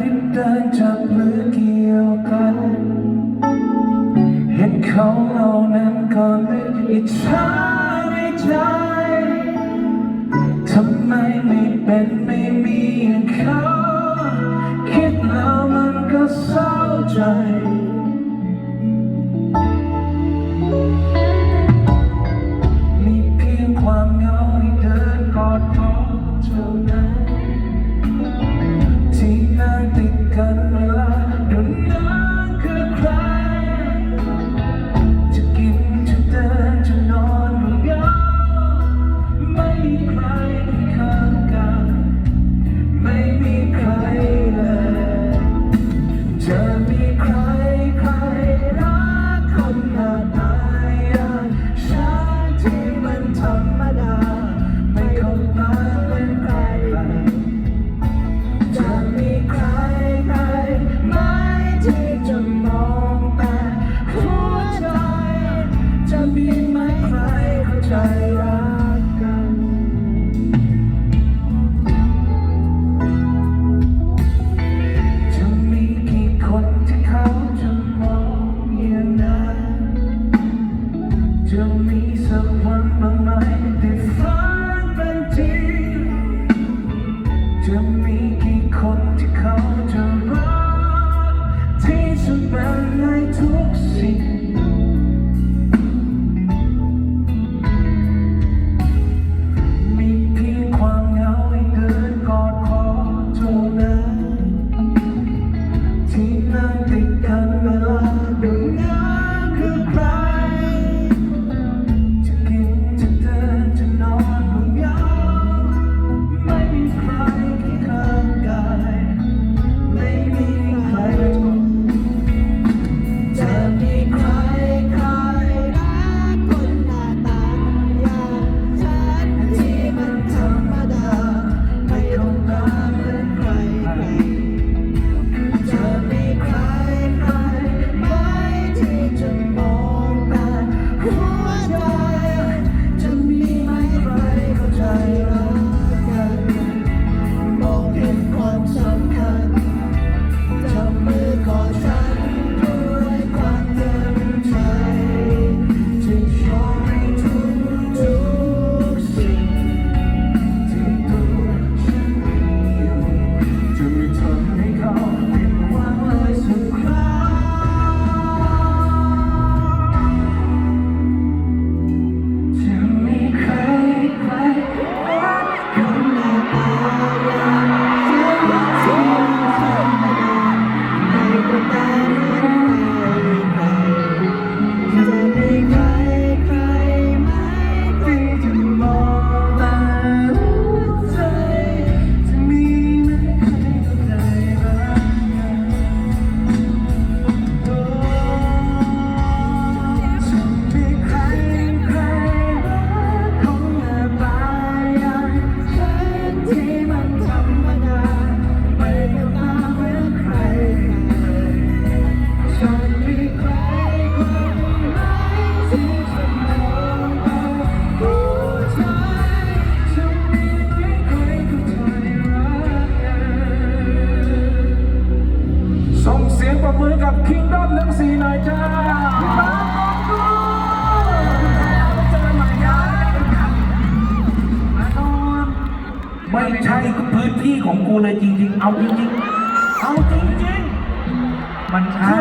ดิ้เดินจับมือเกี่ยวกัน เห็นเขาเรานั้นก็ไม่อิจฉาในใจทำไมไม่เป็นไม่มีอย่างเขา คิดแล้วมันก็เศร้าใจ มันไม่ทุก ไม่ใช่พื้นที่ของกูเลยจริง ๆ เอาจริงๆเอาจริงๆมันใช่